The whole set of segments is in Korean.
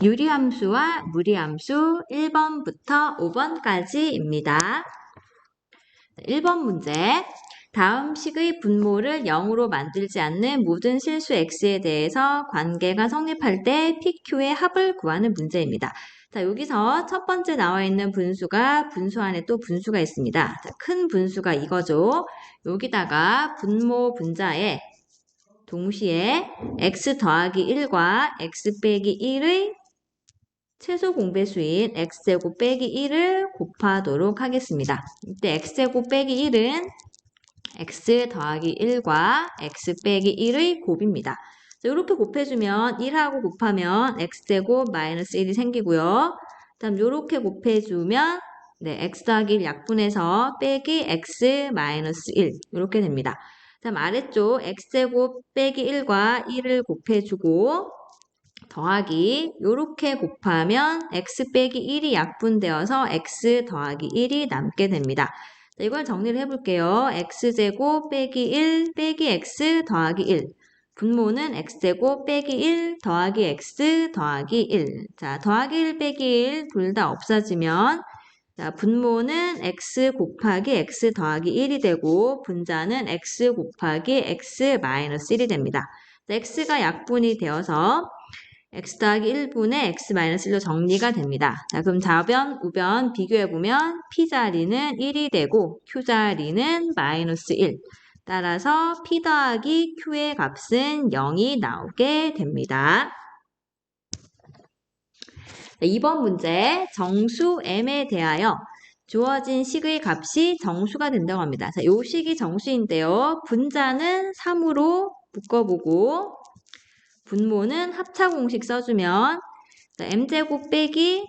유리함수와 무리함수 1번부터 5번까지입니다. 1번 문제. 다음 식의 분모를 0으로 만들지 않는 모든 실수 x에 대해서 관계가 성립할 때 PQ의 합을 구하는 문제입니다. 자, 여기서 첫 번째 나와 있는 분수가 분수 안에 또 분수가 있습니다. 자, 큰 분수가 이거죠. 여기다가 분모 분자에 동시에 x 더하기 1과 x 빼기 1의 최소 공배수인 x제곱 빼기 1을 곱하도록 하겠습니다. 이때 x제곱 빼기 1은 x 더하기 1과 x 빼기 1의 곱입니다. 이렇게 곱해주면 1하고 곱하면 x제곱 마이너스 1이 생기고요. 다음 이렇게 곱해주면 네, x 더하기 1 약분해서 빼기 x 마이너스 1 이렇게 됩니다. 다음 아래쪽 x제곱 빼기 1과 1을 곱해주고 더하기 요렇게 곱하면 x 빼기 1이 약분되어서 x 더하기 1이 남게 됩니다. 자, 이걸 정리를 해볼게요. x제곱 빼기 1 빼기 x 더하기 1 분모는 x제곱 빼기 1 더하기 x 더하기 1 자, 더하기 1 빼기 1 둘 다 없어지면 자, 분모는 x 곱하기 x 더하기 1이 되고 분자는 x 곱하기 x 마이너스 1이 됩니다. 자, x가 약분이 되어서 x 더하기 1분의 x 마이너스 1로 정리가 됩니다. 자, 그럼 좌변, 우변 비교해보면 p자리는 1이 되고 q자리는 마이너스 1. 따라서 p 더하기 q의 값은 0이 나오게 됩니다. 자, 2번 문제 정수 m에 대하여 주어진 식의 값이 정수가 된다고 합니다. 자, 요 식이 정수인데요. 분자는 3으로 묶어보고 분모는 합차 공식 써주면 m제곱 빼기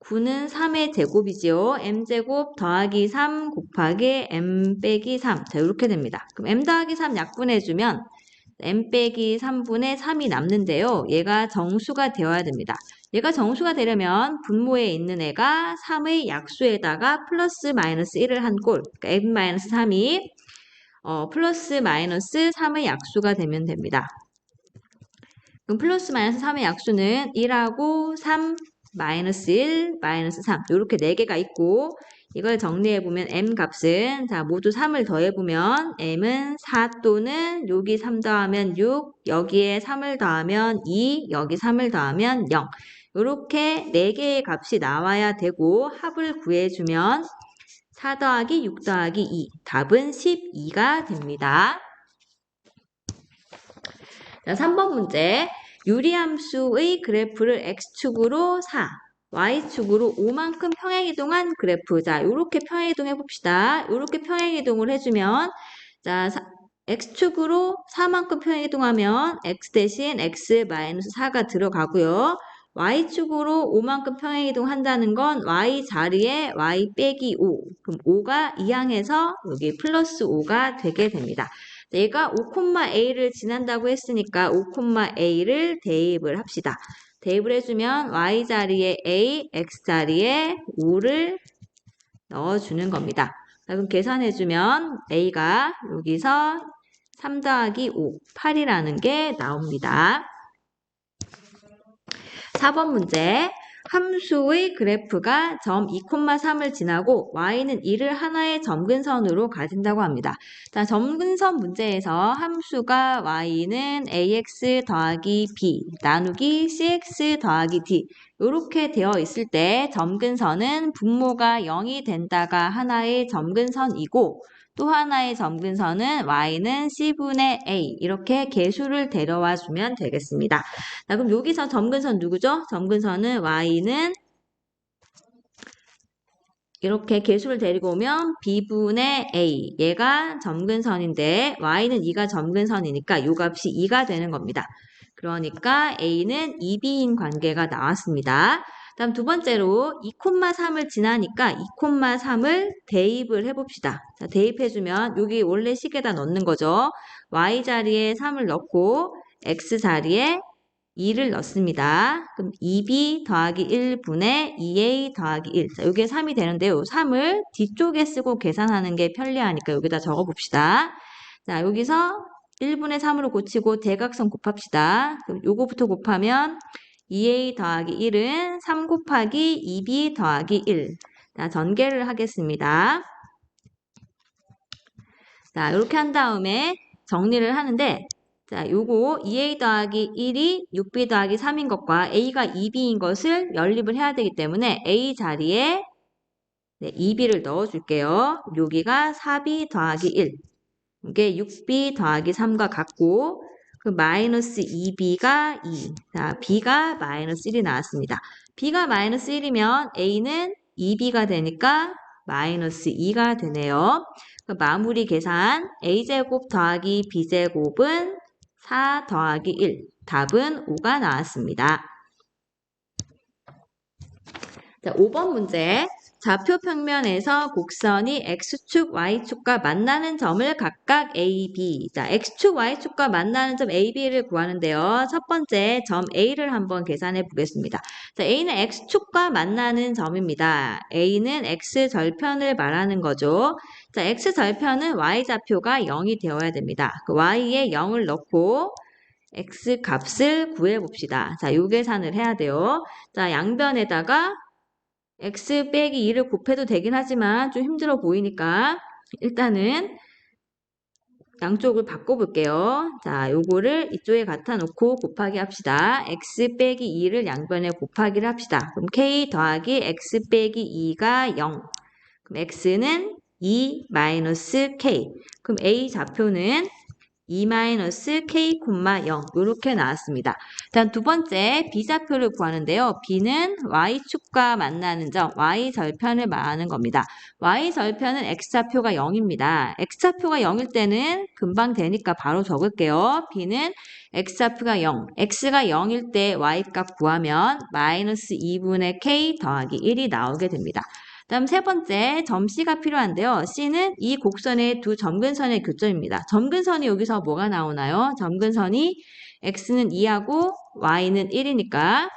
9는 3의 제곱이지요. m제곱 더하기 3 곱하기 m 빼기 3. 자, 이렇게 됩니다. 그럼 m 더하기 3 약분해주면 m 빼기 3분의 3이 남는데요. 얘가 정수가 되어야 됩니다. 얘가 정수가 되려면 분모에 있는 애가 3의 약수에다가 플러스 마이너스 1을 한 꼴, 그러니까 m 마이너스 3이 어, 플러스 마이너스 3의 약수가 되면 됩니다. 그럼 플러스 마이너스 3의 약수는 1하고 3, 마이너스 1, 마이너스 3 이렇게 4개가 있고 이걸 정리해보면 m 값은 자 모두 3을 더해보면 m은 4 또는 여기 3 더하면 6, 여기에 3을 더하면 2, 여기 3을 더하면 0 이렇게 4개의 값이 나와야 되고 합을 구해주면 4 더하기 6 더하기 2 답은 12가 됩니다. 자, 3번 문제. 유리함수의 그래프를 x축으로 4, y축으로 5만큼 평행이동한 그래프. 자, 이렇게 평행이동 해 봅시다. 이렇게 평행이동을 해주면 자, x축으로 4만큼 평행이동하면 x 대신 x 마이너스 4가 들어가고요. y축으로 5만큼 평행이동 한다는 건 y 자리에 y 빼기 5. 그럼 5가 이항해서 여기 플러스 5가 되게 됩니다. 내가 5,a를 지난다고 했으니까 5,a를 대입을 합시다. 대입을 해주면 y 자리에 a, x 자리에 5를 넣어주는 겁니다. 그럼 계산해주면 a가 여기서 3 더하기 5, 8이라는 게 나옵니다. 4번 문제. 함수의 그래프가 점 2,3을 지나고 y는 2를 하나의 점근선으로 가진다고 합니다. 자, 점근선 문제에서 함수가 y는 ax 더하기 b 나누기 cx 더하기 d 이렇게 되어 있을 때 점근선은 분모가 0이 된다가 하나의 점근선이고 또 하나의 점근선은 y는 c분의 a 이렇게 개수를 데려와 주면 되겠습니다. 자, 그럼 여기서 점근선 누구죠? 점근선은 y는 이렇게 개수를 데리고 오면 b분의 a 얘가 점근선인데 y는 2가 점근선이니까 이 값이 2가 되는 겁니다. 그러니까 a는 2b인 관계가 나왔습니다. 다음 두 번째로 2,3을 지나니까 2,3을 대입을 해봅시다. 자, 대입해주면 여기 원래 식에다 넣는 거죠. y 자리에 3을 넣고 x 자리에 2를 넣습니다. 그럼 2b 더하기 1분의 2a 더하기 1. 자, 여기에 3이 되는데요. 3을 뒤쪽에 쓰고 계산하는 게 편리하니까 여기다 적어봅시다. 자, 여기서 1분의 3으로 고치고 대각선 곱합시다. 그럼 요거부터 곱하면 2a 더하기 1은 3 곱하기 2b 더하기 1. 자, 전개를 하겠습니다. 자, 이렇게 한 다음에 정리를 하는데, 자, 요거 2a 더하기 1이 6b 더하기 3인 것과 a가 2b인 것을 연립을 해야 되기 때문에 a 자리에 네, 2b를 넣어줄게요. 여기가 4b 더하기 1. 이게 6b 더하기 3과 같고, 그 마이너스 2b가 2. 자, b가 마이너스 1이 나왔습니다. b가 마이너스 1이면 a는 2b가 되니까 마이너스 2가 되네요. 그 마무리 계산 a제곱 더하기 b제곱은 4 더하기 1. 답은 5가 나왔습니다. 자, 5번 문제. 좌표 평면에서 곡선이 x축, y축과 만나는 점을 각각 a, b. 자, x축, y축과 만나는 점 a, b를 구하는데요. 첫 번째 점 a를 한번 계산해 보겠습니다. 자, a는 x축과 만나는 점입니다. a는 x 절편을 말하는 거죠. 자, x 절편은 y 좌표가 0이 되어야 됩니다. 그 y에 0을 넣고 x 값을 구해 봅시다. 자, 요 계산을 해야 돼요. 자, 양변에다가 x 빼기 2를 곱해도 되긴 하지만 좀 힘들어 보이니까 일단은 양쪽을 바꿔볼게요. 자, 요거를 이쪽에 갖다 놓고 곱하기 합시다. x 빼기 2를 양변에 곱하기를 합시다. 그럼 k 더하기 x 빼기 2가 0. 그럼 x는 2 마이너스 k. 그럼 a 좌표는 2-k, 0 이렇게 나왔습니다. 다음 두 번째 b좌표를 구하는데요. b는 y축과 만나는 점, y절편을 말하는 겁니다. y절편은 x좌표가 0입니다. x좌표가 0일 때는 금방 되니까 바로 적을게요. b는 x좌표가 0, x가 0일 때 y값 구하면 마이너스 2분의 k 더하기 1이 나오게 됩니다. 다음 세 번째 점 C가 필요한데요. C는 이 곡선의 두 점근선의 교점입니다. 점근선이 여기서 뭐가 나오나요? 점근선이 X는 2하고 Y는 1이니까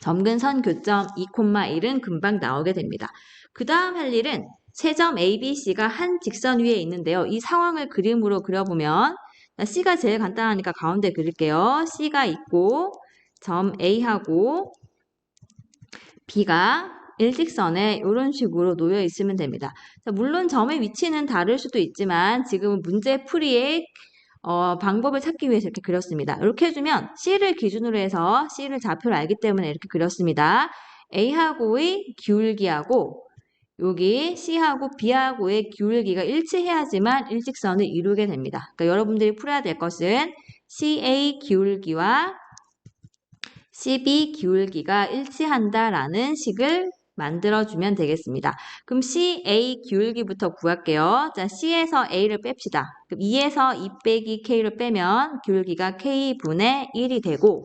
점근선 교점 2,1은 금방 나오게 됩니다. 그 다음 할 일은 세 점 ABC가 한 직선 위에 있는데요. 이 상황을 그림으로 그려보면 C가 제일 간단하니까 가운데 그릴게요. C가 있고 점 A하고 B가 일직선에 이런 식으로 놓여 있으면 됩니다. 물론 점의 위치는 다를 수도 있지만 지금은 문제 풀이의 어, 방법을 찾기 위해서 이렇게 그렸습니다. 이렇게 해주면 C를 기준으로 해서 C를 좌표를 알기 때문에 이렇게 그렸습니다. A하고의 기울기하고 여기 C하고 B하고의 기울기가 일치해야지만 일직선을 이루게 됩니다. 그러니까 여러분들이 풀어야 될 것은 CA 기울기와 CB 기울기가 일치한다라는 식을 만들어주면 되겠습니다. 그럼 CA 기울기부터 구할게요. 자, C에서 A를 뺍시다. 그럼 2에서 2 빼기 K를 빼면 기울기가 K분의 1이 되고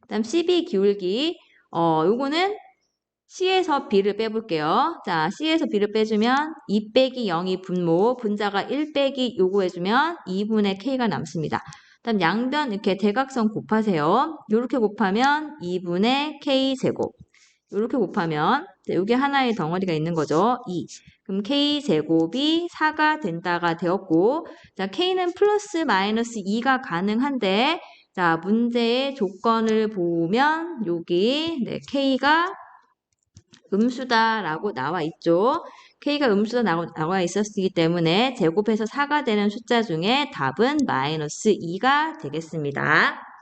그 다음 CB 기울기 어, 요거는 C에서 B를 빼볼게요. 자, C에서 B를 빼주면 2 빼기 0이 분모, 분자가 1 빼기 요거 해주면 2분의 K가 남습니다. 다음 양변 이렇게 대각선 곱하세요. 이렇게 곱하면 2분의 K제곱. 이렇게 곱하면 여기 하나의 덩어리가 있는 거죠. 2. 그럼 k제곱이 4가 된다가 되었고 자 k는 플러스 마이너스 2가 가능한데 자 문제의 조건을 보면 여기 네, k가 음수다라고 나와 있죠. k가 음수다 나와 있었기 때문에 제곱해서 4가 되는 숫자 중에 답은 마이너스 2가 되겠습니다.